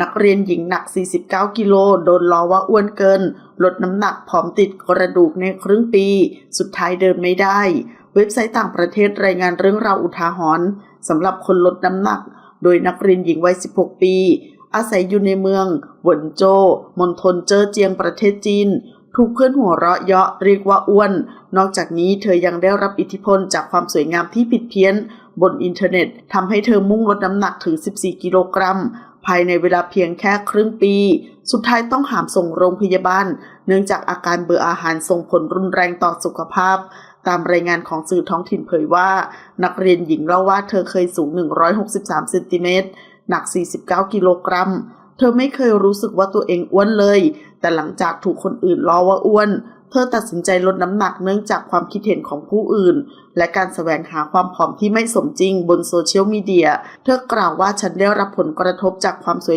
นักเรียนหญิงหนัก 49 กิโล โดนล้อว่าอ้วนเกิน ลดน้ำหนักผอมติดกระดูกในครึ่งปี สุดท้ายเดินไม่ได้ เว็บไซต์ต่างประเทศรายงานเรื่องราวอุทาหรณ์สำหรับคนลดน้ำหนัก โดยนักเรียนหญิงวัย 16 ปี อาศัยอยู่ในเมืองหวนโจมณฑลเจอเจียงประเทศจีน ถูกเพื่อนหัวเราะเยาะเรียกว่าอ้วน นอกจากนี้เธอยังได้รับอิทธิพลจากความสวยงามที่ผิดเพี้ยนบนอินเทอร์เน็ตทำให้เธอมุ่งลดน้ำหนักถึง 14 กิโลกรัม ภายในเวลาเพียงแค่ครึ่งปี สุดท้ายต้องหามส่งโรงพยาบาล เนื่องจากอาการเบื่ออาหารส่งผลรุนแรงต่อสุขภาพ ตามรายงานของสื่อท้องถิ่นเผยว่า นักเรียนหญิงเล่าว่าเธอเคยสูง 163 เซนติเมตร หนัก 49 กิโลกรัม เธอไม่เคยรู้สึกว่าตัวเองอ้วนเลย แต่หลังจากถูกคนอื่นล้อว่าอ้วน เธอตัดสินใจลดน้ำหนักเนื่องจากความคิดเห็นของผู้อื่น และการแสวงหาความผอมที่ไม่สมจริงบนโซเชียลมีเดีย เธอกล่าวว่าฉันได้รับผลกระทบจากความสวย